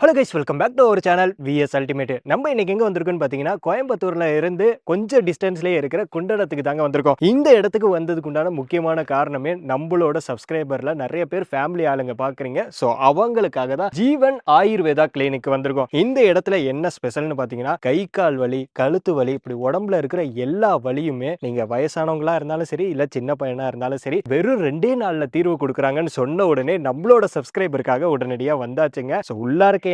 Hello guys welcome back to ஒரு channel VS ultimate நம்ம இன்னைக்கு எங்க வந்திருக்கோம்னு பாத்தீங்கன்னா கோயம்புத்தூர்ல இருந்து கொஞ்சம் டிஸ்டன்ஸ்லேயே இருக்கிற குண்டடத்துக்கு தாங்க வந்திருக்கோம். இந்த இடத்துக்கு வந்ததுக்கு உண்டான முக்கியமான காரணமே நம்மளோட சப்ஸ்கிரைபர்ல நிறைய பேர் ஃபேமிலி ஆளுங்க பாக்குறீங்க. ஸோ அவங்களுக்காக தான் ஜீவன் ஆயுர்வேதா கிளினிக் வந்திருக்கோம். இந்த இடத்துல என்ன ஸ்பெஷல்னு பாத்தீங்கன்னா கை கால் வலி கழுத்து வலி இப்படி உடம்புல இருக்கிற எல்லா வலியுமே நீங்க வயசானவங்களா இருந்தாலும் சரி இல்ல சின்ன பையனா இருந்தாலும் சரி வெறும் ரெண்டே நாள்ல தீர்வு கொடுக்குறாங்கன்னு சொன்ன உடனே நம்மளோட சப்ஸ்கிரைபருக்காக உடனடியா வந்தாச்சுங்க. ஸோ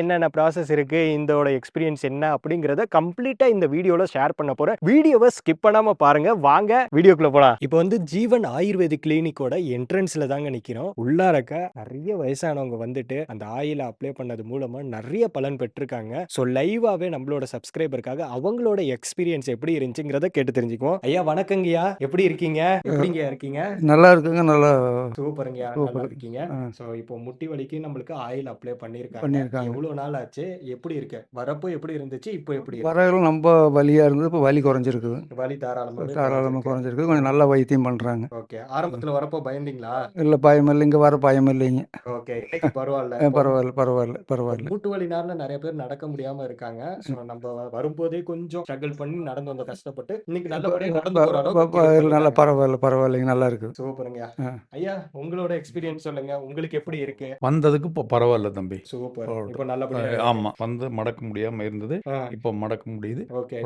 என்னென்ன ப்ராசஸ் இருக்கு? இதோட எக்ஸ்பீரியன்ஸ் என்ன? அப்படிங்கறத கம்ப்ளீட்டா இந்த வீடியோல ஷேர் பண்ண போறேன். வீடியோவை ஸ்கிப் பண்ணாம பாருங்க. வாங்க வீடியோக்குள்ள போலாம். இப்போ வந்து ஜீவன் ஆயுர்வேதிக் கிளினிக்கோட என்ட்ரன்ஸ்ல தாங்க நிக்கிறோம். உள்ளாரக்க நிறைய வயசானவங்க வந்துட்டு அந்த ஆயில அப்ளை பண்ணது மூலமா நிறைய பலன் பெற்றிருக்காங்க. ஸோ லைவாவே நம்மளோட சப்ஸ்கிரைபருக்காக அவங்களோட எக்ஸ்பீரியன்ஸ் எப்படி இருந்துச்சுங்கிறத கேட்டு தெரிஞ்சுக்குவோம். ஐயா வணக்கங்கய்யா. எப்படி இருக்கீங்க? எப்படிங்க இருக்கீங்க? நல்லா இருக்குங்க. நல்லா சூப்பருங்கய்யா. நல்லா. இருக்கீங்க. ஸோ இப்போ முட்டி வலிக்கு நம்மளுக்கு ஆயில் அப்ளை பண்ணியிருக்காங்க. பண்ணியிருக்காங்க. எவ்வளவு நாள் ஆச்சு எப்படி இருக்கு? வரப்போ எப்படி இருந்துச்சு இப்போ எப்படி இருக்கு? வரையிலும் ரொம்ப வலியாக இருந்தது இப்போ வலி குறைஞ்சிருக்குது. வலி தாராளமாக தாராளமாக குறைஞ்சிருக்கு. கொஞ்சம் நல்லா வைத்தியம் பண்ணுறாங்க ஓகே. ஆரம்பத்துல வரப்போ பயந்தீங்களா? இல்லை பயம் இல்லை. இங்கே வர பயம் இல்லைங்க. ஓகே. இன்னைக்கு பரவாயில்ல. அஹ் பரவாயில்ல பரவாயில்ல பரவாயில்ல. மூட்டு வலினால நிறைய பேர் நடக்க முடியாம இருக்காங்க. நம்ம வரும்போதே கொஞ்சம் ஸ்ட்ரகிள் பண்ணி நடந்து வந்த கஷ்டப்பட்டு இன்னைக்கு நல்லபடியா நடந்து போற ப- ப- அளவுக்கு நல்லா பரவாயில்ல பரவாயில்லைங்க. நல்லா இருக்குது. சூப்பருங்க. ஆ. ஐயா உங்களோட எக்ஸ்பீரியன்ஸ் சொல்லுங்க. உங்களுக்கு எப்படி இருக்கு? வந்ததுக்கு இப்போ பரவாயில்ல தம்பி. சூப்பர். இப்போ நல்லபடியா அஹ் இருக்கு. ஆமா. வந்து மடக்க முடியாம இருந்தது. இப்போ மடக்க முடியுது. ஓகே.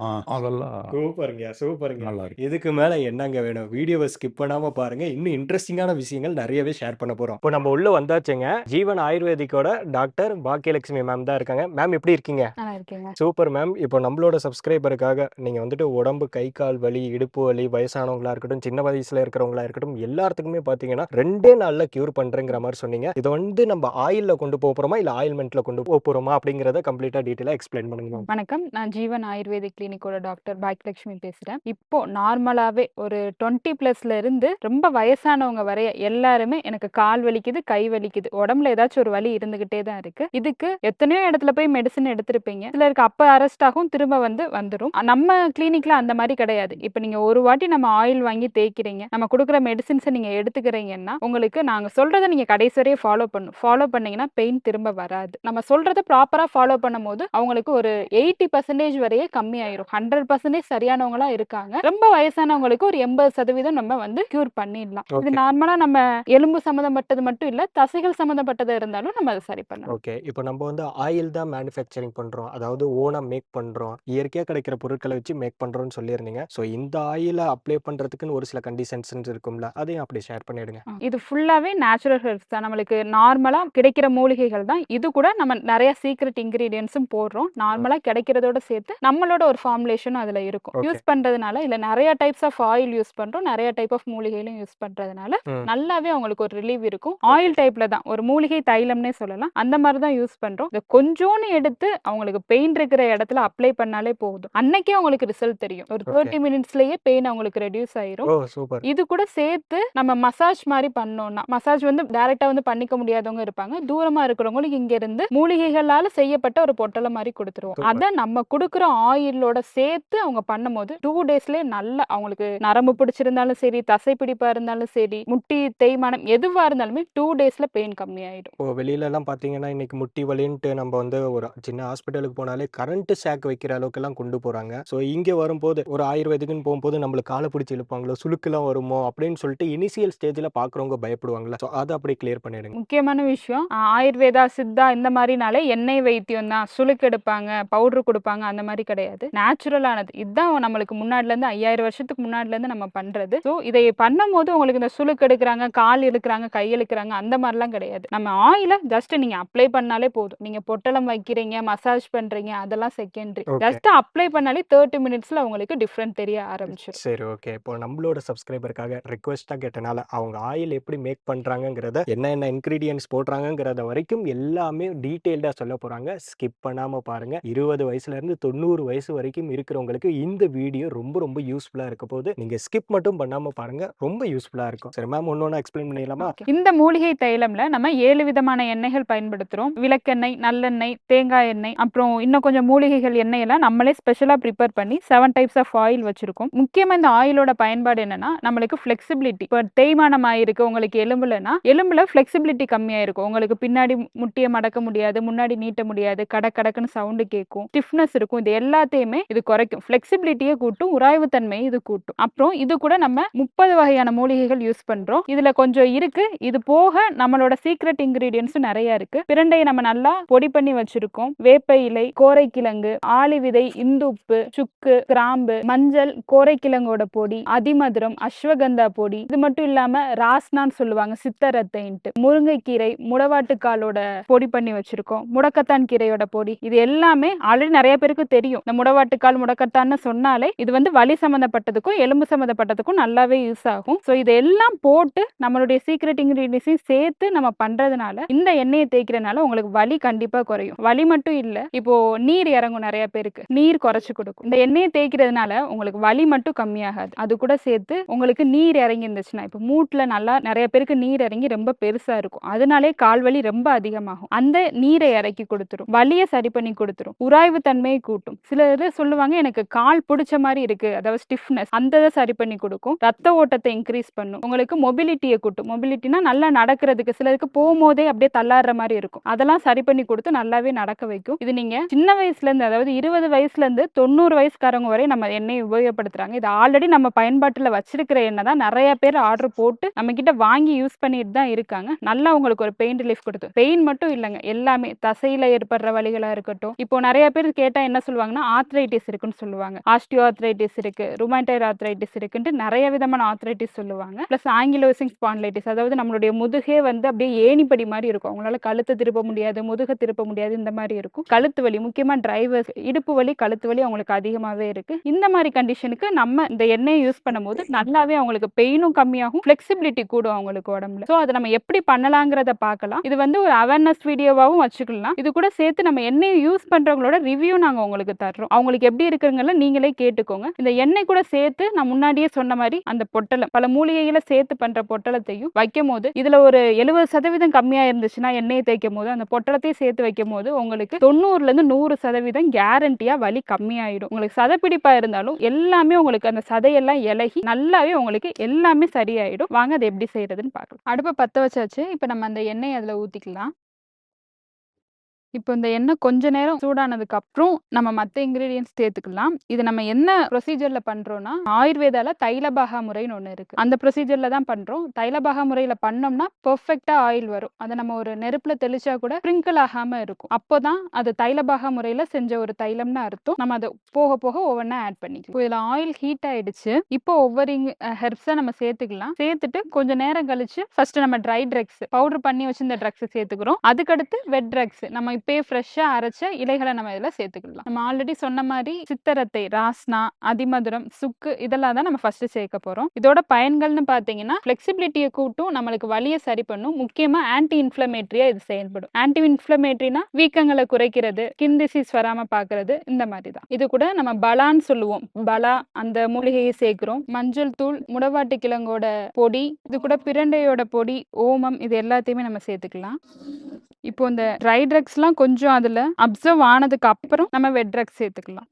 ஆ, அதெல்லாம் சூப்பருங்க சூப்பருங்க. நல்லா இருக்கு. இதுக்கு மேல என்னங்க வேணும்? வீடியோவை ஸ்கிப் பண்ணாம பாருங்க. இன்னும் இன்ட்ரெஸ்டிங்கான விஷயங்கள் நிறையவே ஷேர் பண்ண போறோம். இப்போ நம்ம உள்ள வந்தாச்சுங்க. ஜீவன் ஆயுர்வேதிக்கோட டாக்டர் பாக்கியலட்சுமி மேம் தான் இருக்காங்க. மேம் எப்படி இருக்கீங்க? நல்லா இருக்கேங்க. சூப்பர் மேம் இப்போ நம்மளோட சப்ஸ்கிரைபருக்காக நீங்க வந்துட்டு உடம்பு கை கால் வலி இடுப்பு வலி வயசானவங்களா இருக்கட்டும் சின்ன வயசுல இருக்கிறவங்களா இருக்கட்டும் எல்லாத்துக்குமே பாத்தீங்கன்னா ரெண்டே நாள்ல கியூர் பண்றேங்கிற மாதிரி சொன்னீங்க. இதை வந்து நம்ம ஆயில்ல கொண்டு போக போறோமா இல்ல ஆயில்மெண்ட்ல கொண்டு போக போறோமா அப்படிங்கறத கம்ப்ளீட்டா டீட்டெயிலா எக்ஸ்பிளைன் பண்ணுங்க வணக்கம். நான் ஜீவன் ஆயுர்வேதிக் கிளினிக்கோட டாக்டர் பாக்யலட்சுமி பேசுறேன். இப்போ நார்மலாவே ஒரு டுவெண்ட்டி பிளஸ்ல இருந்து ரொம்ப வயசானவங்க வரைய எல்லாருமே எனக்கு கால் வலிக்குது கை வலிக்குது. உடம்புல ஏதாச்சும் ஒரு வலி இருந்துகிட்டே தான் இருக்கு. இதுக்கு எத்தனையோ இடத்துல போய் மெடிசன் எடுத்திருப்பீங்க. சிலருக்கு அப்ப அரெஸ்ட் ஆகும் திரும்ப வந்து வந்துடும் நம்ம கிளினிக்ல அந்த மாதிரி கிடையாது. இப்போ நீங்க ஒரு வாட்டி நம்ம ஆயில் வாங்கி தேய்க்கிறீங்க. நம்ம கொடுக்குற மெடிசின்ஸை நீங்க எடுத்துக்கிறீங்கன்னா உங்களுக்கு நாங்க சொல்றதை நீங்க கடைசி வரையும் ஃபாலோ பண்ணும் ஃபாலோ பண்ணீங்கன்னா பெயின் திரும்ப வராது. நம்ம சொல்றதை ப்ராப்பரா ஃபாலோ பண்ணும்போது அவங்களுக்கு ஒரு எயிட்டி பர்சன்டேஜ் வரையே கம்மியாயிரும். ஹண்ட்ரட் பர்சன்டேஜ் சரியானவங்களா இருக்காங்க. ரொம்ப வயசானவங்களுக்கு ஒரு எண்பது சதவீதம் நம்ம வந்து கியூர் பண்ணிடலாம். இது Okay. நார்மலா நம்ம எலும்பு சம்மந்தப்பட்டது மட்டும் இல்ல தசைகள் சம்மந்தப்பட்டது இருந்தாலும் நம்ம அதை சரி பண்ணலாம். ஓகே இப்போ நம்ம வந்து ஆயில் தான் மேனுஃபேக்சரிங் பண்ணுறோம் அதாவது ஓனாக மேக் பண்ணுறோம் இயற்கையாக கிடைக்கிற பொருட்களை வச்சு மேக் பண்ணுறோம்னு சொல்லியிருந்தீங்க. ஸோ இந்த ஆயிலை அப்ளை பண்ணுறதுக்குன்னு ஒரு சில கண்டிஷன்ஸ் இருக்கும்ல அதையும் அப்படி ஷேர் பண்ணிடுங்க. இது ஃபுல்லாவே நேச்சுரல் ஹெர்ப்ஸ் தான். நம்மளுக்கு நார்மலா கிடைக்கிற மூலிகைகள் தான். இது கூட நம்ம நிறைய சீக்ரெட் இன்கிரீடியன்ஸும் போடுறோம். நார்மலா கிடைக்கிறதோட சேர்த்து நம்மளோட ஒரு ஃபார்முலேஷனும் அதுல இருக்கும். யூஸ் பண்றதுனால இல்ல நிறைய டைப்ஸ் ஆஃப் ஆயில் யூஸ் பண்றோம். நிறைய டைப் ஆஃப் மூலிகைகளும் யூஸ் பண்றதுனால ம். நல்லாவே அவங்களுக்கு ஒரு ரிலீவ் இருக்கும். ஆயில் டைப்ல தான். ஒரு மூலிகை தைலம்னே சொல்லலாம். அந்த மாதிரி தான் யூஸ் பண்றோம். இதை கொஞ்சோன்னு எடுத்து அவங்களுக்கு பெயின் இருக்கிற இடத்துல அப்ளை பண்ணாலே போதும். அன்னைக்கே அவங்களுக்கு ரிசல்ட் தெரியும். ஒரு. தேர்ட்டி மினிட்ஸ்லயே பெயின் அவங்களுக்கு ரெடியூஸ் ஆயிரும். இது கூட சேர்த்து நம்ம மசாஜ் மாதிரி பண்ணோம்னா மசாஜ் வந்து டைரக்டா வந்து பண்ணிக்க முடியாதவங்க இருப்பாங்க. தூரமா இருக்கிறவங்களுக்கு இங்க இருந்து மூலிகைகளால செய்யப்பட்ட ஒரு பொட்டலை மாதிரி கொடுத்துருவோம். அதை நம்ம கொடுக்குற ஆயிலோட சேர்த்து அவங்க பண்ணும்போது டூ டேஸ்லயே நல்ல அவங்களுக்கு நரம்பு பிடிச்சிருந்தாலும் சரி தசை பிடிப்பா இருந்தாலும் சரி முட்டி தேய்மானம் எதுவா இருந்தாலுமே டூ டேஸ்ல பெயின் கம்மியாயிடும். இப்போ வெளியிலலாம் பார்த்தீங்கன்னா இன்னைக்கு முட்டி வலின்ட்டு நம்ம வந்து ஒரு சின்ன ஹாஸ்பிட்டலுக்கு போனாலே கரண்ட் ஷாக் வைக்கிற அளவுக்குலாம் கொண்டு போகிறாங்க ஸோ இங்கே வரும்போது ஒரு ஆயுர்வேதிக்குன்னு போகும்போது நம்மளுக்கு காலை பிடிச்சி இழுப்பாங்களோ சுளுக்குலாம் வருமோ அப்படின்னு சொல்லிட்டு இனிஷியல் ஸ்டேஜில் பார்க்குறவங்க பயப்படுவாங்களா? ஸோ அதை அப்படியே கிளியர் பண்ணிடுங்க. முக்கியமான விஷயம். ஆயுர்வேதா சித்தா இந்த மாதிரினாலே எண்ணெய் வைத்தியம் தான். சுளுக்கு எடுப்பாங்க பவுடர் கொடுப்பாங்க அந்த மாதிரி கிடையாது. நேச்சுரலானது இதுதான் நம்மளுக்கு முன்னாடில இருந்து ஐயாயிரம் வருஷத்துக்கு முன்னாடில இருந்து நம்ம பண்றது. ஸோ இதை பண்ணும்போது உங்களுக்கு இந்த சுளுக்கு எடுக்கிறாங்க கால் இழுக்கிறாங்க கை இழுக்கிறாங்க அந்த மாதிரிலாம் கிடையாது. நம்ம ஆயில ஜஸ்ட் நீங்க அப்ளை பண்ணாலே போதும். நீங்க பொட்டலம் வைக்கிறீங்க மசாஜ் பண்றீங்க அதெல்லாம் செகண்டரி. ஜஸ்ட் அப்ளை பண்ணாலே தேர்ட்டி மினிட்ஸ்ல உங்களுக்கு டிஃப்ரெண்ட் தெரிய ஆரம்பிச்சிடும் சரி ஓகே இப்போ நம்மளோட சப்ஸ்கிரைபருக்காக ரிக்வெஸ்ட்டாக கேட்டனால அவங்க ஆயில் எப்படி மேக் பண்ணுறாங்கங்கிறத என்ன என்ன இன்க்ரீடியன்ஸ் போடுறாங்கங்கிறத வரைக்கும் எல்லாமே டீட்டெயில்டாக சொல்ல போகிறாங்க ஸ்கிப் பண்ணாமல் பாருங்கள் இருபது வயசுலேருந்து தொண்ணூறு வயசு வரைக்கும் இருக்கிறவங்களுக்கு இந்த வீடியோ ரொம்ப ரொம்ப யூஸ்ஃபுல்லாக இருக்க போது நீங்கள் ஸ்கிப் மட்டும் பண்ணாமல் பாருங்கள் ரொம்ப யூஸ்ஃபுல்லாக இருக்கும். சரி மேம் ஒன்று எக்ஸ்பிளைன் பண்ணிடலாமா? இந்த மூலிகை தைலம்ல நம்ம ஏழு விதமான எண்ணெய்கள் பயன்படுத்துகிறோம் விளக்கெண்ணெய் நல்லெண்ணெய் தேங்காய் எண்ணெய் அப்புறம் இன்னும் கொஞ்சம் மூலிகைகள் எண்ணெய் எல்லாம் நம்மளே ஸ்பெஷலாக ப்ரிப்பேர் பண்ணி செவன் டைப்ஸ் ஆஃப் ஆயில் வச்சிருக்கோம். முக்கியமாக இந்த ஆயிலோட பயன்பாடு என்னன்னா நம்மளுக்கு ஃப்ளெக்சிபிலிட்டி இப்போ தேய்மானம் ஆயிருக்கு உங்களுக்கு எலும்புலனா எலும்புல ஃப்ளெக்சிபிலிட்டி ஃப்ளெக்சிபிலிட்டி கம்மியாக இருக்கும். உங்களுக்கு பின்னாடி முட்டியை மடக்க முடியாது முன்னாடி நீட்ட முடியாது கடக் கடக்குன்னு சவுண்டு கேட்கும் ஸ்டிஃப்னஸ் இருக்கும். இது எல்லாத்தையுமே இது குறைக்கும். ஃப்ளெக்சிபிலிட்டியை கூட்டும் உராய்வு தன்மையை இது கூட்டும். அப்புறம் இது கூட நம்ம முப்பது வகையான மூலிகைகள் யூஸ் பண்றோம். இதுல கொஞ்சம் இருக்கு. இது போக நம்மளோட சீக்ரெட் இன்கிரீடியன்ஸும் நிறைய இருக்கு. பிரண்டையை நம்ம நல்லா பொடி பண்ணி வச்சிருக்கோம். வேப்ப இலை கோரைக்கிழங்கு ஆளி விதை இந்துப்பு சுக்கு கிராம்பு மஞ்சள் கோரைக்கிழங்கோட பொடி அதிமதுரம் அஸ்வகந்தா பொடி. இது மட்டும் இல்லாம ராஸ்னான்னு சொல்லுவாங்க. சித்தரத்தைன்ட்டு முருங்கைக்கீரை முடவாட்டுக்காலோட பொடி பண்ணி வச்சிருக்கோம். முடக்கத்தான் கீரையோட பொடி. இது எல்லாமே ஆல்ரெடி நிறைய பேருக்கு தெரியும். இந்த முடவாட்டுக்கால் முடக்கத்தான்னு சொன்னாலே இது வந்து வலி சம்மந்தப்பட்டதுக்கும் எலும்பு சம்மந்தப்பட்டதுக்கும் நல்லாவே யூஸ் ஆகும். ஸோ இதெல்லாம் போட்டு நம்மளுடைய சீக்ரெட் இன்கிரீடியன்ஸையும் சேர்த்து நம்ம பண்றதுனால இந்த எண்ணெயை தேய்க்கிறனால உங்களுக்கு வலி கண்டிப்பா குறையும். வலி மட்டும் இல்ல இப்போ நீர் இறங்கும் நிறைய பேருக்கு. நீர் குறைச்சு கொடுக்கும். இந்த எண்ணெயை தேய்க்கிறதுனால உங்களுக்கு வலி மட்டும் கம்மியாகாது. அது கூட சேர்த்து உங்களுக்கு நீர் இறங்கி இருந்துச்சுன்னா இப்போ மூட்டில் நல்லா நிறைய பேருக்கு நீர் இறங்கி ரொம்ப பெருசாக இருக்கும். அதனாலே கால் வலி ரொம்ப அதிகமாகும். அந்த நீரை இறக்கி கொடுத்துரும். வலியை சரி பண்ணி கொடுத்துரும். உராய்வு தன்மையை கூட்டும். சிலர் சொல்லுவாங்க எனக்கு கால் பிடிச்ச மாதிரி இருக்கு. அதாவது ஸ்டிஃப்னஸ் அந்த இதை சரி பண்ணி கொடுக்கும். ரத்த ஓட்டத்தை இன்க்ரீஸ் பண்ணும். உங்களுக்கு மொபிலிட்டியை கூட்டும். மொபிலிட்டினா நல்லா நடக்கிறதுக்கு சிலருக்கு போகும்போதே அப்படியே தள்ளாடுற மாதிரி இருக்கும். அதெல்லாம் சரி பண்ணி கொடுத்து நல்லாவே நடக்க வைக்கும். இது நீங்க சின்ன வயசுல இருந்து அதாவது இருபது வயசுல இருந்து தொண்ணூறு வயசுக்காரங்க வரை நம்ம எண்ணெய் உபயோகப்படுத்துறாங்க. இது ஆல்ரெடி நம்ம பயன்பாட்டுல வச்சிருக்கிற எண்ணெய் தான் நிறைய பேர் ஆர்டர் போட்டு நம்ம கிட்ட வாங்கி யூஸ் பண்ணிட்டு தான் இருக்காங்க. நல்லா உங்களுக்கு ஒரு பெயின் ரிலீஃப் கொடுத்து. பெயின் மட்டும் இல்லைங்க எல்லாமே தசையில ஏற்படுற வழிகளா இருக்கட்டும். இப்போ நிறைய பேர் கேட்டா என்ன சொல்லுவாங்கன்னா ஆத்ரைட்டிஸ் இருக்குன்னு சொல்லுவாங்க. ஆஸ்டியோ ஆத்ரைட்டிஸ் இருக்கு ருமைட்டைட் ஆத்ரைட்டிஸ் இருக்குன்ட்டு நிறைய விதமான ஆத்ரைட்டிஸ் சொல்லுவாங்க. பிளஸ் ஆங்கிலோசிங் ஸ்பான்லைட்டிஸ் அதாவது நம்மளுடைய முதுகே வந்து அப்படியே ஏணிப்படி மாதிரி இருக்கும். அவங்களால கழுத்தை திருப்ப முடியாது முதுக திருப்ப முடியாது இந்த மாதிரி இருக்கும். கழுத்து வலி முக்கியமா டிரைவர் இடுப்பு வலி கழுத்து வலி அவங்களுக்கு அதிகமாவே இருக்கு. இந்த மாதிரி கண்டிஷனுக்கு நம்ம இந்த எண்ணெயை யூஸ் பண்ணும்போது நல்லாவே அவங்களுக்கு பெயினும் கம்மியாகும் ஃபிளெக்சிபிலிட்டி கூடும் அவங்களுக்கு உடம்புல. ஸோ அதை நம்ம எப்படி பண்ணலாங்கிறத பார்க்கலாம். இது வந்து ஒரு அவேர்னஸ் வீடியோவாகவும் வச்சுக்கலாம். இது கூட சேர்த்து நம்ம எண்ணெயை யூஸ் பண்றவங்களோட ரிவ்யூ நாங்க உங்களுக்கு தர்றோம். அவங்களுக்கு எப்படி இருக்குங்கிறத நீங்களே கேட்டுக்கோங்க. இந்த எண்ணெய் கூட சேர்த்து நான் முன்னாடியே சொன்ன மாதிரி அந்த பொட்டலம் பல மூலிகைகளை சேர்த்து பண்ற பொட்டலத்தையும் வைக்கும் போது இதுல ஒரு எழுபது சதவீதம் கம்மியா இருந்துச்சுன்னா எண்ணெயை தேய்க்கும் போது அந்த பொட்டலத்தையும் சேர்த்து வைக்கும் போது உங்களுக்கு தொண்ணூறுல இருந்து நூறு சதவீதம் கேரண்டியா வலி கம்மியாயிடும். உங்களுக்கு சதப்பிடிப்பா இருந்தாலும் எல்லாமே உங்களுக்கு அந்த சதையெல்லாம் இலகி நல்லாவே உங்களுக்கு எல்லாமே சரியாயிடும். வாங்க அதை எப்படி செய்யறதுன்னு பார்க்கலாம். அடுப்பை பத்த வச்சாச்சு. இப்போ இப்போ நம்ம அந்த எண்ணெய் அதில் ஊற்றிக்கலாம் இப்போ இந்த எண்ணெய் கொஞ்ச நேரம் சூடானதுக்கு அப்புறம் நம்ம மற்ற இன்கிரீடியன்ஸ் சேர்த்துக்கலாம். இது நம்ம என்ன ப்ரொசீஜர்ல பண்றோம்னா ஆயுர்வேதால தைலபாகா முறைன்னு ஒன்று இருக்கு. அந்த ப்ரொசீஜர்ல தான் பண்றோம். தைலபாகா முறையில பண்ணோம்னா பெர்ஃபெக்டா ஆயில் வரும். அதை நம்ம ஒரு நெருப்புல தெளிச்சா கூட ஸ்ப்ரிங்கிள் ஆகாம இருக்கும். அப்போதான் அது தைலபாகா முறையில செஞ்ச ஒரு தைலம்னு அர்த்தம். நம்ம அதை போக போக ஒவ்வொன்றா ஆட் பண்ணிக்கலாம். இதில் இதுல ஆயில் ஹீட் ஆயிடுச்சு. இப்போ ஒவ்வொரு ஹெர்ப்ஸை நம்ம சேர்த்துக்கலாம். சேர்த்துட்டு கொஞ்ச நேரம் கழிச்சு ஃபர்ஸ்ட் நம்ம ட்ரை ட்ரக்ஸ் பவுடர் பண்ணி வச்சிருந்த ட்ரக்ஸ் சேர்த்துக்கிறோம். அதுக்கடுத்து வெட் ட்ரக்ஸ் நம்ம இப்பயே ஃப்ரெஷ்ஷாக அரைச்ச இலைகளை நம்ம இதில் சேர்த்துக்கலாம் நம்ம ஆல்ரெடி சொன்ன மாதிரி சித்தரத்தை ராஸ்னா அதிமதுரம் சுக்கு இதெல்லாம் தான் நம்ம ஃபர்ஸ்ட் சேர்க்க போகிறோம் இதோட பயன்கள்னு பார்த்தீங்கன்னா ஃப்ளெக்சிபிலிட்டியை கூட்டும் நம்மளுக்கு வலியை சரி பண்ணும். முக்கியமாக ஆன்டி இன்ஃப்ளமேட்ரியாக இது செயல்படும். ஆன்டி இன்ஃப்ளமேட்ரினா வீக்கங்களை குறைக்கிறது ஸ்கின் டிசீஸ் வராமல் பார்க்கறது இந்த மாதிரி தான். இது கூட நம்ம பலான்னு சொல்லுவோம். பலா அந்த மூலிகையை சேர்க்கிறோம். மஞ்சள் தூள் முடவாட்டு கிழங்கோட பொடி இது கூட பிரண்டையோட பொடி ஓமம் இது எல்லாத்தையுமே நம்ம சேர்த்துக்கலாம். இப்போ இந்த ட்ரை ட்ரக்ஸ்லாம் கொஞ்சம் அதில் அப்சர்வ் ஆனதுக்கு அப்புறம் நம்ம வெட் ட்ரக்ஸ் சேர்த்துக்கலாம்.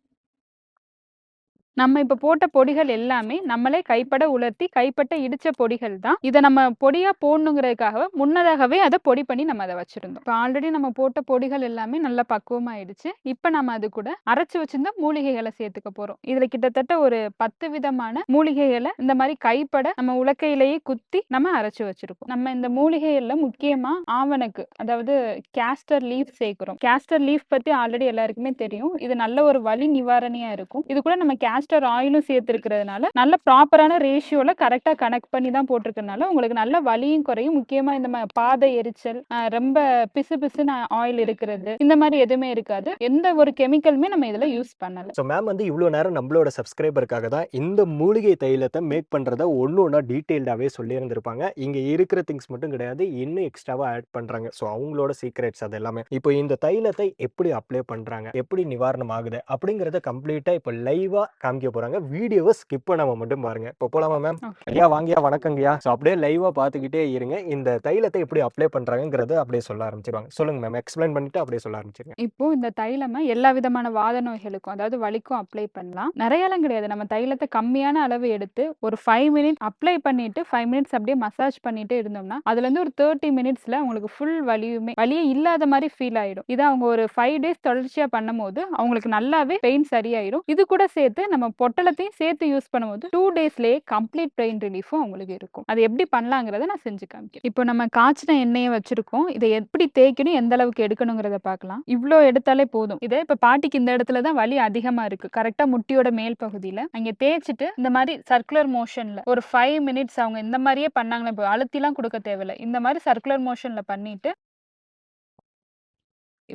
நம்ம இப்போ போட்ட பொடிகள் எல்லாமே நம்மளே கைப்பட உலர்த்தி கைப்பட்ட இடிச்ச பொடிகள் தான். இதை நம்ம பொடியா போடணுங்கிறதுக்காக முன்னதாகவே அதை பொடி பண்ணி நம்ம அதை வச்சிருந்தோம். இப்போ ஆல்ரெடி நம்ம போட்ட பொடிகள் எல்லாமே நல்லா பக்குவமாயிடுச்சு. இப்போ நம்ம அது கூட அரைச்சு வச்சிருந்த மூலிகைகளை சேர்த்துக்க போறோம். இதுல கிட்டத்தட்ட ஒரு பத்து விதமான மூலிகைகளை இந்த மாதிரி கைப்பட நம்ம உலக்கையிலேயே குத்தி நம்ம அரைச்சு வச்சிருக்கோம். நம்ம இந்த மூலிகைகள்ல முக்கியமா ஆவணக்கு அதாவது கேஸ்டர் லீஃப் சேர்க்கிறோம். கேஸ்டர் லீஃப் பத்தி ஆல்ரெடி எல்லாருக்குமே தெரியும். இது நல்ல ஒரு வலி நிவாரணியா இருக்கும். இது கூட நம்ம கேஸ்டர் ஆயிலும் சேர்த்துருக்கிறதுனால நல்ல ப்ராப்பரான ரேஷியோல கரெக்டாக கனெக்ட் பண்ணி தான் போட்டிருக்கனால உங்களுக்கு நல்ல வலியும் குறையும். முக்கியமாக இந்த மாதிரி பாத எரிச்சல் ரொம்ப பிசு பிசுன்னு ஆயில் இருக்கிறது இந்த மாதிரி எதுவுமே இருக்காது. எந்த ஒரு கெமிக்கலுமே நம்ம இதில் யூஸ் பண்ணல. ஸோ மேம் வந்து இவ்வளோ நேரம் நம்மளோட சப்ஸ்கிரைபருக்காக தான் இந்த மூலிகை தைலத்தை மேக் பண்ணுறத ஒன்று ஒன்றா டீட்டெயில்டாகவே சொல்லியிருந்திருப்பாங்க. இங்கே இருக்கிற திங்ஸ் மட்டும் கிடையாது இன்னும் எக்ஸ்ட்ராவாக ஆட் பண்ணுறாங்க ஸோ அவங்களோட சீக்ரெட்ஸ் அது எல்லாமே இப்போ இந்த தைலத்தை எப்படி அப்ளை பண்ணுறாங்க எப்படி நிவாரணம் ஆகுது அப்படிங்கிறத கம்ப்ளீட்டாக இப்போ லைவாக காமிக்க போறாங்க. வீடியோவை ஸ்கிப் பண்ணாம மட்டும் பாருங்க. இப்போ போலாமா மேம். ஐயா வாங்கய்யா வணக்கங்கய்யா. ஸோ அப்படியே லைவா பார்த்துக்கிட்டே இருங்க. இந்த தைலத்தை எப்படி அப்ளை பண்றாங்கங்கிறத அப்படியே சொல்ல ஆரம்பிச்சிருவாங்க. சொல்லுங்க மேம் எக்ஸ்பிளைன் பண்ணிட்டு அப்படியே சொல்ல ஆரம்பிச்சிருங்க. இப்போ இந்த தைலமை எல்லா விதமான வாத நோய்களுக்கும் அதாவது வலிக்கும் அப்ளை பண்ணலாம். நிறையலாம் கிடையாது. நம்ம தைலத்தை கம்மியான அளவு எடுத்து ஒரு ஃபைவ் மினிட் அப்ளை பண்ணிட்டு ஃபைவ் மினிட்ஸ் அப்படியே மசாஜ் பண்ணிட்டு இருந்தோம்னா அதுல இருந்து ஒரு தேர்ட்டி மினிட்ஸ்ல உங்களுக்கு ஃபுல் வலியுமே வலியே இல்லாத மாதிரி ஃபீல் ஆயிடும். இதை அவங்க ஒரு ஃபைவ் டேஸ் தொடர்ச்சியா பண்ணும்போது அவங்களுக்கு நல்லாவே பெயின் சரியாயிடும் இது கூட சேர்த்து நம்ம நம்ம பொட்டலத்தையும் சேர்த்து யூஸ் பண்ணும்போது டூ டேஸ்லயே கம்ப்ளீட் பெயின் ரிலீஃபும் அவங்களுக்கு இருக்கும். அது எப்படி பண்ணலாங்கிறத நான் செஞ்சு காமிக்கிறேன். இப்போ நம்ம காய்ச்சின எண்ணெயை வச்சிருக்கோம். இதை எப்படி தேய்க்கணும் எந்த அளவுக்கு எடுக்கணுங்கிறத பார்க்கலாம். இவ்வளோ எடுத்தாலே போதும். இதை இப்போ பாட்டிக்கு இந்த இடத்துல தான் வலி அதிகமாக இருக்கு. கரெக்டாக முட்டியோட மேல் பகுதியில். அங்கே தேய்ச்சிட்டு இந்த மாதிரி சர்க்குலர் மோஷனில் ஒரு ஃபைவ் மினிட்ஸ் அவங்க இந்த மாதிரியே பண்ணாங்களே இப்போ அழுத்திலாம் கொடுக்க தேவையில்லை. இந்த மாதிரி சர்க்குலர் மோஷனில் பண்ணிட்டு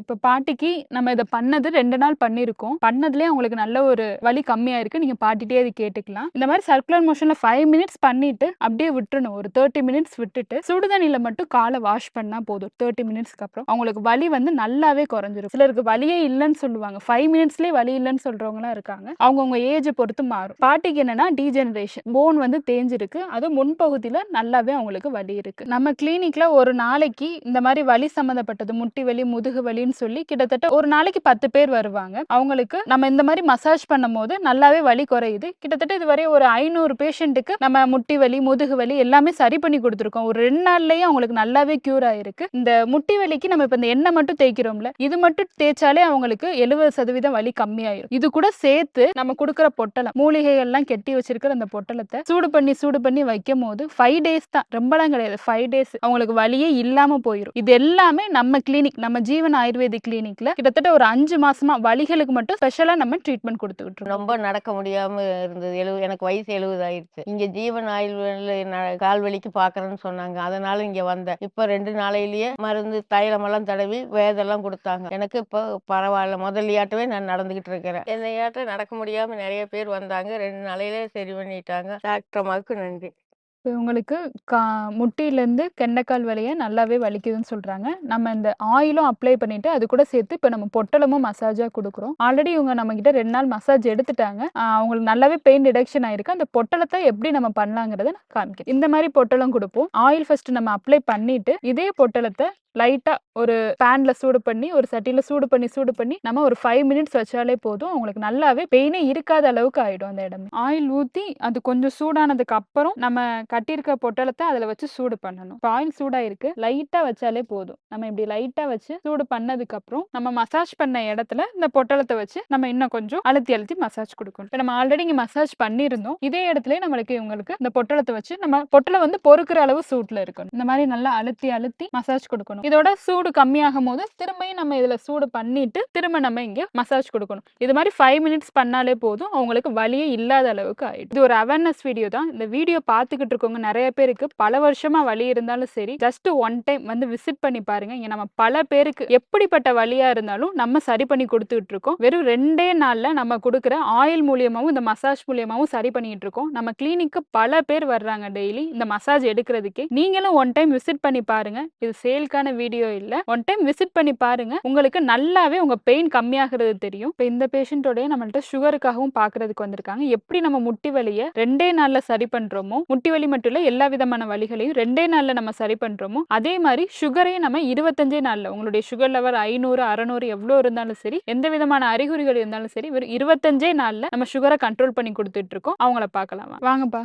இப்போ பாட்டிக்கு நம்ம இதை பண்ணது ரெண்டு நாள் பண்ணியிருக்கோம் பண்ணதுலேயே அவங்களுக்கு நல்ல ஒரு வலி கம்மியாக இருக்குது நீங்கள் பாட்டிட்டே அது கேட்டுக்கலாம். இந்த மாதிரி சர்க்குலர் மோஷனில் ஃபைவ் மினிட்ஸ் பண்ணிட்டு அப்படியே விட்டுறணும். ஒரு தேர்ட்டி மினிட்ஸ் விட்டுட்டு சுடுதண்ணியில் மட்டும் காலை வாஷ் பண்ணால் போதும். தேர்ட்டி மினிட்ஸ்க்கு அப்புறம். அவங்களுக்கு வலி வந்து நல்லாவே குறைஞ்சிரும். சிலருக்கு வலியே இல்லைன்னு சொல்லுவாங்க. ஃபைவ் மினிட்ஸ்லேயே வலி இல்லைன்னு சொல்கிறவங்களாம் இருக்காங்க. அவங்கவுங்க ஏஜை பொறுத்து மாறும். பாட்டிக்கு என்னன்னா டீஜெனரேஷன் போன் வந்து தேஞ்சிருக்கு. அதுவும் முன்பகுதியில் நல்லாவே அவங்களுக்கு வலி இருக்குது நம்ம கிளினிக்கில் ஒரு நாளைக்கு இந்த மாதிரி வலி சம்மந்தப்பட்டது முட்டி வலி முதுகு வலி அப்படின்னு சொல்லி கிட்டத்தட்ட ஒரு நாளைக்கு பத்து பேர் வருவாங்க. அவங்களுக்கு நம்ம இந்த மாதிரி மசாஜ் பண்ணும்போது நல்லாவே வலி குறையுது. கிட்டத்தட்ட இதுவரை ஒரு ஐநூறு பேஷண்ட்டுக்கு நம்ம முட்டி வலி முதுகு வலி எல்லாமே சரி பண்ணி கொடுத்துருக்கோம். ஒரு ரெண்டு நாள்லயே அவங்களுக்கு நல்லாவே கியூர் ஆயிருக்கு. இந்த முட்டி வலிக்கு நம்ம இப்ப இந்த எண்ணெய் மட்டும் தேய்க்கிறோம்ல இது மட்டும் தேய்ச்சாலே அவங்களுக்கு எழுபது சதவீதம் வலி கம்மியாயிரும். இது கூட சேர்த்து நம்ம கொடுக்குற பொட்டலம் மூலிகைகள்லாம் கெட்டி வச்சிருக்கிற அந்த பொட்டலத்தை சூடு பண்ணி சூடு பண்ணி வைக்கும் போது ஃபைவ் டேஸ் தான். ரொம்பலாம் கிடையாது. ஃபைவ் டேஸ் அவங்களுக்கு வலியே இல்லாம போயிடும் இது எல்லாமே நம்ம கிளினிக் நம்ம ஜீவன் ஆயுர்வேதிக் கிளினிக்ல கிட்டத்தட்ட ஒரு அஞ்சு மாசமா வலிகளுக்கு மட்டும் ஸ்பெஷலா நம்ம ட்ரீட்மெண்ட் கொடுத்துக்கிட்டு இருக்கோம். ரொம்ப நடக்க முடியாம இருந்தது. எழுபது எனக்கு வயசு எழுபது ஆயிடுச்சு இங்க ஜீவன் ஆயுள் கால் வலிக்கு பாக்குறேன்னு சொன்னாங்க. அதனால இங்க வந்தேன். இப்ப ரெண்டு நாளையிலேயே மருந்து தைலமெல்லாம் தடவி வேதெல்லாம் கொடுத்தாங்க. எனக்கு இப்போ பரவாயில்ல. முதலியாட்டவே நான் நடந்துகிட்டு இருக்கிறேன். என்னையாட்ட நடக்க முடியாம நிறைய பேர் வந்தாங்க. ரெண்டு நாளையிலே சரி பண்ணிட்டாங்க. டாக்டர் அம்மாவுக்கு நன்றி. இப்போ உங்களுக்கு கா முட்டியிலேருந்து கெண்டைக்கால் வலியை நல்லாவே வலிக்குதுன்னு சொல்கிறாங்க நம்ம இந்த ஆயிலும் அப்ளை பண்ணிவிட்டு அது கூட சேர்த்து இப்போ நம்ம பொட்டலமும் மசாஜாக கொடுக்குறோம். ஆல்ரெடி இவங்க நம்மக்கிட்ட ரெண்டு நாள் மசாஜ் எடுத்துட்டாங்க. அவங்களுக்கு நல்லாவே பெயின் ரிடக்ஷன் ஆயிருக்கு. அந்த பொட்டலத்தை எப்படி நம்ம பண்ணலாங்கிறத நான் காமிக்கிறேன். இந்த மாதிரி பொட்டலம் கொடுப்போம். ஆயில் ஃபர்ஸ்ட் நம்ம அப்ளை பண்ணிட்டு இதே பொட்டலத்தை லைட்டாக ஒரு பேனில் சூடு பண்ணி ஒரு சட்டியில் சூடு பண்ணி சூடு பண்ணி நம்ம ஒரு ஃபைவ் மினிட்ஸ் வச்சாலே போதும். அவங்களுக்கு நல்லாவே பெயினே இருக்காத அளவுக்கு ஆகிடும் அந்த இடம். ஆயில் ஊற்றி அது கொஞ்சம் சூடானதுக்கு அப்புறம் நம்ம கட்டியிருக்க பொட்டலத்தை அதில் வச்சு சூடு பண்ணணும். ஆயில் சூடாக இருக்கு லைட்டாக வச்சாலே போதும். நம்ம இப்படி லைட்டாக வச்சு சூடு பண்ணதுக்கு அப்புறம் நம்ம மசாஜ் பண்ண இடத்துல இந்த பொட்டலத்தை வச்சு நம்ம இன்னும் கொஞ்சம் அழுத்தி அழுத்தி மசாஜ் கொடுக்கணும். இப்போ நம்ம ஆல்ரெடி இங்கே மசாஜ் பண்ணியிருந்தோம். இதே இடத்துல நம்மளுக்கு இவங்களுக்கு இந்த பொட்டலத்தை வச்சு நம்ம பொட்டலை வந்து பொறுக்கிற அளவு சூட்டில் இருக்கணும். இந்த மாதிரி நல்லா அழுத்தி அழுத்தி மசாஜ் கொடுக்கணும். இதோட சூடு கம்மியாகும் போது திரும்பியும் நம்ம இதில் சூடு பண்ணிட்டு திரும்ப நம்ம இங்கே மசாஜ் கொடுக்கணும். இது மாதிரி ஃபைவ் மினிட்ஸ் பண்ணாலே போதும். அவங்களுக்கு வலியே இல்லாத அளவுக்கு ஆயிடும். இது ஒரு அவேர்னஸ் வீடியோ தான். இந்த வீடியோ பார்த்துக்கிட்டு இருக்கவங்க நிறைய பேருக்கு பல வருஷமா வலி இருந்தாலும் சரி ஜஸ்ட் ஒன் டைம் வந்து விசிட் பண்ணி பாருங்க. இங்க நம்ம பல பேருக்கு எப்படிப்பட்ட வழியா இருந்தாலும் நம்ம சரி பண்ணி கொடுத்துட்டு இருக்கோம். வெறும் ரெண்டே நாள்ல நம்ம கொடுக்குற ஆயில் மூலியமாவும் இந்த மசாஜ் மூலியமாவும் சரி பண்ணிட்டு இருக்கோம். நம்ம கிளினிக்கு பல பேர் வர்றாங்க டெய்லி இந்த மசாஜ் எடுக்கிறதுக்கே. நீங்களும் ஒன் டைம் விசிட் பண்ணி பாருங்க. இது சேல்க்கான வீடியோ இல்ல. ஒன் டைம் விசிட் பண்ணி பாருங்க. உங்களுக்கு நல்லாவே உங்க பெயின் கம்மியாகிறது தெரியும். இப்போ இந்த பேஷண்டோடய நம்மள்ட்ட சுகருக்காகவும் பார்க்கறதுக்கு வந்திருக்காங்க. எப்படி நம்ம முட்டி வலியை ரெண்டே நாள்ல சரி பண்றோமோ முட்டி வலி மட்டும் இல்ல எல்லா விதமான வலிகளையும் ரெண்டே நாள்ல நம்ம சரி பண்றோமோ அதே மாதிரி சுகரையும் நம்ம இருபத்தஞ்சே நாள்ல உங்களுடைய சுகர் லெவல் ஐநூறு அறநூறு எவ்வளோ இருந்தாலும் சரி எந்த விதமான அறிகுறிகள் இருந்தாலும் சரி வெறும் இருபத்தஞ்சே நாள்ல நம்ம சுகரை கண்ட்ரோல் பண்ணி கொடுத்துட்டு இருக்கோம். அவங்கள பார்க்கலாம். வாங்கப்பா.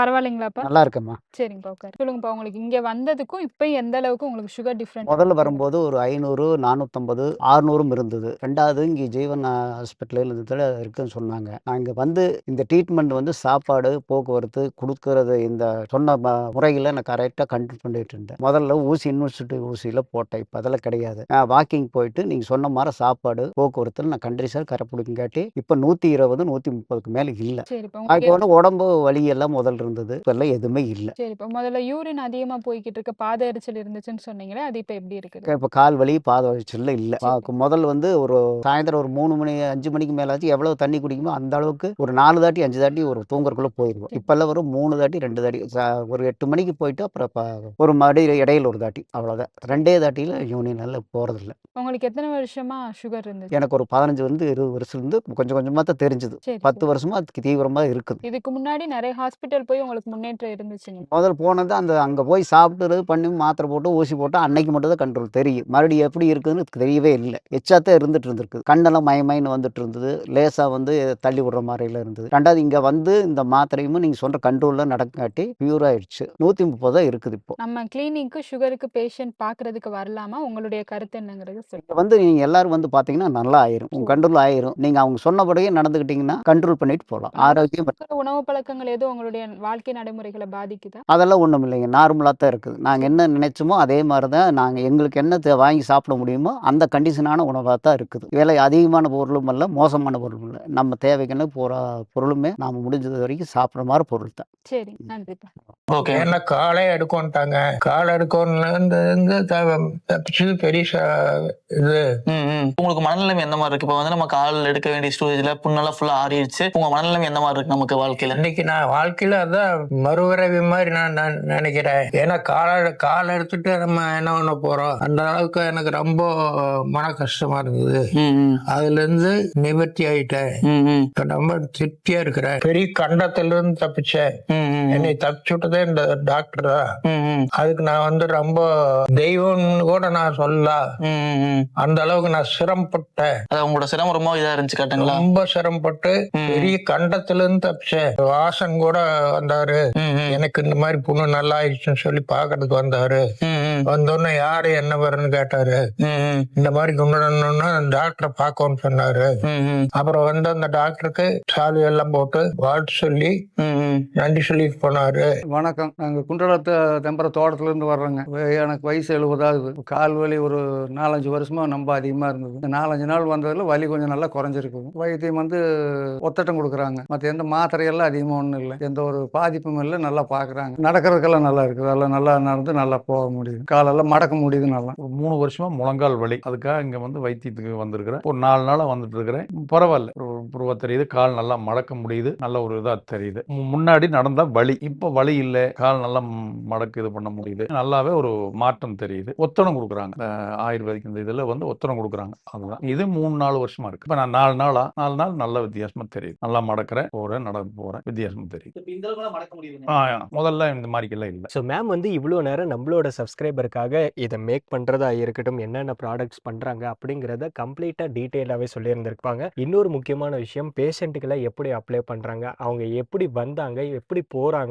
பரவாயில்லைங்களாப்பா? நல்லா இருக்கேம்மா. சரிங்கப்பா உட்காரு. சொல்லுங்கப்பா உங்களுக்கு இங்க வந்ததுக்கும் இப்போ எந்த அளவுக்கு உங்களுக்கு சுகர் டிஃப்ரெண்ட் முதல்ல வரும்போது ஒரு ஐநூறு நானூற்றம்பது ஆறுநூறும் இருந்தது. ரெண்டாவது இங்கே ஜீவன் ஹாஸ்பிட்டலில் இருக்குன்னு சொன்னாங்க. நான் இங்கே வந்து இந்த ட்ரீட்மெண்ட் வந்து சாப்பாடு போக்குவரத்து கொடுக்கறது இந்த சொன்ன முறையில் நான் கரெக்டாக கண்டினியூ பண்ணிட்டு இருந்தேன். முதல்ல ஊசி யூனிவர்சிட்டி ஊசியில் போட்டேன். இப்போ அதெல்லாம் கிடையாது. வாக்கிங் போயிட்டு நீங்கள் சொன்ன மாதிரி சாப்பாடு போக்குவரத்தில் நான் கண்டிஷன் கரைப்பிடிக்காட்டி இப்போ நூற்றி இருபது நூற்றி முப்பதுக்கு மேலே இல்லை. உங்களுக்கு வந்து உடம்பு வலி எல்லாம் முதல்ல இருந்தது. இப்போல்லாம் எதுவுமே இல்லை. சரிப்பா முதல்ல யூரின் அதிகமா போய்கிட்டு இருக்க. பாத எரிச்சல் இருந்துச்சுன்னு சொன்னீங்களே அது இப்போ எப்படி இருக்குது? இப்போ கால் வலி பாத வலிச்சல்ல இல்லை. முதல்ல வந்து ஒரு சாயந்தரம் ஒரு மூணு மணி அஞ்சு மணிக்கு மேலாச்சு எவ்வளவு தண்ணி குடிக்குமோ அந்த அளவுக்கு ஒரு நாலு தாட்டி அஞ்சு தாட்டி ஒரு தூங்குறதுக்குள்ள போயிடுவோம் இப்பெல்லாம் வரும் மூணு தாட்டி ரெண்டு தாட்டி ஒரு 8 மணிக்கு போயிட்டு அப்புறம் ஒரு மறுபடி இடையில ஒரு தாட்டி அவ்வளோதான். 2டே தாட்டியில யூனியன்ல போறதில்ல. உங்களுக்கு எத்தன வருஷமா சுகர் இருந்துச்சு? எனக்கு ஒரு 15 வந்து 20 வருஷத்துலருந்து கொஞ்சம் கொஞ்சமா தான் தெரிஞ்சது. சரி, 10 சரி. வருஷமா அதுக்கு தீவிரமா இருக்குது. இதுக்கு முன்னாடி நெறைய ஹாஸ்பிட்டல் போய் உங்களுக்கு முன்னேற்றம் இருந்துச்சுங்க. முதல்ல போனது அந்த அங்க போய் சாப்பிட்டுறது பண்ணி மாத்திரை போட்டு, ஊசி போட்டா அன்னைக்கு மட்டும் தான் கண்ட்ரோல் தெரியும். மறுபடியும் எப்படி இருக்குதுன்னு தெரியவே இல்ல. எச்சா தான் இருந்துட்டு இருந்திருக்கு. கண்ணெல்லாம் மய மயன்னு வந்துட்டு இருந்தது. லேசா வந்து தள்ளி விடுற மாரிலாம் இருந்தது. 2வது இங்க வந்து இந்த மாத்திரையும் நீங்க சொல்ற கண்ட்ரோல்ல நடக்காட்டி பியூர் ஆயிடுச்சு. 130 தான் இருக்குது இப்போ. நம்ம கிளினிக்கு சுகருக்கு பேஷண்ட் பார்க்கறதுக்கு வரலாமா? உங்களுடைய கருத்து என்னங்கிறது சொல்லுங்க. வந்து நீங்க எல்லாரும் வந்து பார்த்தீங்கன்னா நல்லா ஆயிரும். உங்க கண்ட்ரோல் ஆயிரும். நீங்க அவங்க சொன்னபடியே நடந்துக்கிட்டீங்கன்னா கண்ட்ரோல் பண்ணிட்டு போலாம். ஆரோக்கியம் உணவு பழக்கங்கள் எதுவும் உங்களுடைய வாழ்க்கை நடைமுறைகள பாதிக்குதா? அதெல்லாம் ஒண்ணும் இல்லைங்க. நார்மலா தான் இருக்குது. நாங்க என்ன நினைச்சோமோ அதே மாரி தான் நாங்க எங்களுக்கு என்ன வாங்கி சாப்பிட முடியுமோ அந்த கண்டிஷனான உணவா தான் இருக்குது. விலை அதிகமான பொருளும் அல்ல, மோசமான பொருளும் இல்ல. நம்ம தேவைக்குன்னு பூரா பொருளுமே நாம முடிஞ்சது வரைக்கும் சாப்பிடுற மாரி பொருள் தான். சரி. நன்றிப்பா. ஓகே. என்ன காலே எடுக்கோன்ட்டாங்க. கால் எடுக்கோன்னு இருந்து தப்பிச்சது பெரிய இது. உங்களுக்கு மனநிலைமை எந்த மாரி இருக்கு? இப்ப வந்து நம்ம கால் எடுக்க வேண்டிய ஸ்டேஜ்ல புண்ணெல்லாம் ஃபுல்லா ஆறிடுச்சு. உங்க மனநிலைமை எந்த மாரி இருக்கு நமக்கு வாழ்க்கையில? இன்னைக்கு நான் வாழ்க்கையில அதான் மறுபிறவி மாதிரி நான் நான் நினைக்கிறேன். ஏன்னா கால கால் எடுத்துட்டு நம்ம என்ன பண்ண போறோம்? அந்த அளவுக்கு எனக்கு ரொம்ப மன கஷ்டமா இருந்தது. அதுல இருந்து நிவர்த்தி ஆயிட்டேன். ரொம்ப திருப்தியா இருக்கிறேன். பெரிய கண்டத்துல இருந்து தப்பிச்சேன். என்னை தப்பிச்சு விட்டதே இந்த டாக்டர். அதுக்கு நான் வந்து ரொம்ப தெய்வம்னு கூட நான் ம். அந்த அளவுக்கு நான் சிரமப்பட்டேன். உங்களோட சிரமம் ரொம்ப இதா இருந்துச்சு காட்டுங்களா? ரொம்ப சிரமப்பட்டு. பெரிய கண்டத்துல இருந்து தப்பிச்சேன். வாசன் கூட வந்தாரு. எனக்கு இந்த மாதிரி புண்ணு நல்லா ஆயிடுச்சுன்னு சொல்லி பாக்குறதுக்கு வந்தாரு. வந்தோடனே யாரு என்ன வரும்னு கேட்டாரு. இந்த மாதிரி குண்டணும்னா டாக்டரை பார்க்கணும்னு சொன்னாரு. அப்புறம் வந்து அந்த டாக்டருக்கு சாலி எல்லாம் போட்டு வாழ்த்து சொல்லி. நன்றி சொல்லிட்டு போனாரு. வணக்கம். நாங்க குண்டடத்த தெம்பர தோட்டத்துலேருந்து வர்றோங்க. எனக்கு வயசு 70 ஆகுது. கால் வலி ஒரு 4, 5 வருஷமா ரொம்ப அதிகமா இருந்தது. இந்த 4, 5 நாள் வந்ததுல வலி கொஞ்சம் நல்லா குறைஞ்சிருக்குது. வைத்தியம் வந்து ஒத்தடம் குடுக்குறாங்க. மத்த எந்த மாத்திரையெல்லாம் அதிகமா ஒண்ணும் இல்ல. எந்த ஒரு பாதிப்பும் இல்ல. நல்லா பார்க்குறாங்க. நடக்கிறதுக்கெல்லாம் நல்லா இருக்குது. அதெல்லாம் நல்லா நடந்து நல்லா போக முடியுது. காலெல்லாம் மடக்க முடியுது நல்லா. ஒரு 3 வருஷமா முழங்கால் வலி. அதுக்காக இங்க வந்து வைத்தியத்துக்கு வந்திருக்கிறேன். ஒரு 4 நாளா வந்துட்டு இருக்கிறேன். பரவால்ல. ஒரு புருவ தெரியுது. கால் நல்லா மடக்க முடியுது. நல்ல ஒரு இதா தெரியுது. முன்னாடி நடந்தா வலி. இப்ப வலி இல்ல. கால் நல்லா மடக்கு இது பண்ண முடியுது. நல்லாவே ஒரு மாற்றம் தெரியுது. ஒத்தடம் குடுக்குறாங்க. ஆயுர்வேதிக் இந்த இதுல வந்து ஒத்தடம் குடுக்குறாங்க. அதுதான். இது 3, 4 வருஷமா இருக்கு. இப்ப நான் 4 நாளா 4 நாள் நல்ல வித்தியாசமா தெரியுது. நல்லா மடக்குறேன். போறேன். நடந்து போறேன். வித்தியாசமா தெரியுது. முதல்ல இந்த மாரிக்கெல்லாம் இல்ல. ஸோ மேம் வந்து இவ்வளோ நேரம் நம்மளோட சப்ஸ்கிரைபருக்காக இத மேக் பண்றதா இருக்கட்டும், என்னென்ன ப்ராடக்ட்ஸ் பண்றாங்க அப்படிங்கிறத கம்ப்ளீட்டா டீட்டெயிலாவே சொல்லியிருந்திருப்பாங்க. இன்னொரு முக்கியமான விஷயம் பேஷண்ட்டுக்குலாம் எப்படி அப்ளை பண்றாங்க? அவங்க எப்படி வந்தாங்க? எப்படி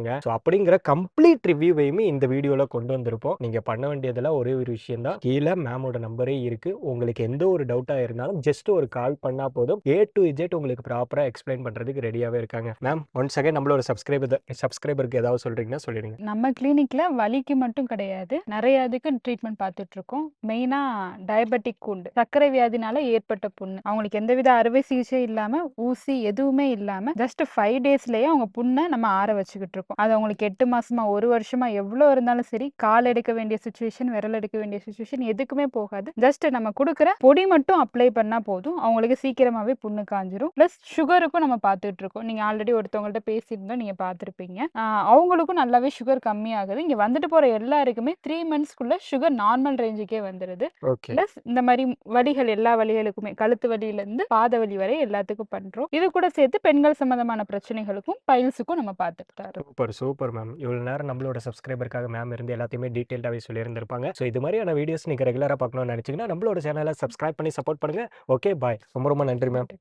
போறாங்க? ஸோ அப்படிங்கிற கம்ப்ளீட் ரிவ்யூவையுமே இந்த வீடியோவில் கொண்டு வந்திருப்போம். நீங்கள் பண்ண வேண்டியதெல்லாம் ஒரே ஒரு விஷயம் தான். கீழே மேமோட நம்பரே இருக்கு. உங்களுக்கு எந்த ஒரு டவுட்டாக இருந்தாலும் ஜஸ்ட் ஒரு கால் பண்ணா போதும். ஏ டு இஜெட் உங்களுக்கு ப்ராப்பராக எக்ஸ்பிளைன் பண்ணுறதுக்கு ரெடியாகவே இருக்காங்க. மேம் ஒன்ஸ் செகண்ட் நம்மளோட சப்ஸ்கிரைபர் சப்ஸ்கிரைபருக்கு ஏதாவது சொல்றீங்கன்னா சொல்லிடுங்க. நம்ம கிளினிக்ல வலிக்கு மட்டும் கிடையாது. நிறைய இதுக்கு ட்ரீட்மெண்ட் பார்த்துட்டு இருக்கோம். மெயினா டயபெட்டிக் கூண்டு சர்க்கரை வியாதினால ஏற்பட்ட புண்ணு. அவங்களுக்கு எந்தவித அறுவை சிகிச்சை இல்லாம, ஊசி எதுவுமே இல்லாம ஜஸ்ட் ஃபைவ் டேஸ்லயே அவங்க புண்ணை நம்ம ஆற வச்சுக்கிட்டு இருக்கோம். அது அவங்களுக்கு 8 மாசமா, 1 வருஷமா எவ்வளோ இருந்தாலும் சரி, கால் எடுக்க வேண்டிய சிச்சுவேஷன், விரல் எடுக்க வேண்டிய சிச்சுவேஷன் எதுக்குமே போகாது. ஜஸ்ட் நம்ம குடுக்குற பொடி மட்டும் அப்ளை பண்ணா போதும். அவங்களுக்கு சீக்கிரமாவே புண்ணு காஞ்சிரும். பிளஸ் சுகருக்கும் நம்ம பார்த்துட்டு இருக்கோம். நீங்க ஆல்ரெடி ஒருத்தவங்கள்ட்ட பேசியிருந்தோம். நீங்க பார்த்துருப்பீங்க. அவங்களுக்கும் நல்லாவே சுகர் கம்மியாகுது. இங்க வந்துட்டு போற எல்லாருக்குமே 3 மந்த்ஸ்க்குள்ள சுகர் நார்மல் ரேஞ்சுக்கே வந்துருது. பிளஸ் இந்த மாரி வலிகள் எல்லா வலிகளுக்குமே கழுத்து வலியிலேருந்து பாத வலி வரை எல்லாத்துக்கும் பண்றோம். இது கூட சேர்த்து பெண்கள் சம்மந்தமான பிரச்சனைகளுக்கும், பைல்ஸுக்கும் நம்ம பார்த்துட்டு இருக்கோம். Super, super ma'am. இவ்வளோ நேரம் நம்மளோட சப்ஸ்கிரைபருக்காக மேம் இருந்து எல்லாத்தையுமே டீட்டெயில்டாகவே சொல்லியிருந்திருப்பாங்க. ஸோ இது மாதிரியான வீடியோஸ் நீங்கள் ரெகுலராக பார்க்கணும்னு நினைச்சீங்கன்னா, நம்மளோட சேனலை சப்ஸ்கிரைப் பண்ணி சப்போர்ட் பண்ணுங்கள் ஓகே பாய். ரொம்ப ரொம்ப நன்றி மேம்.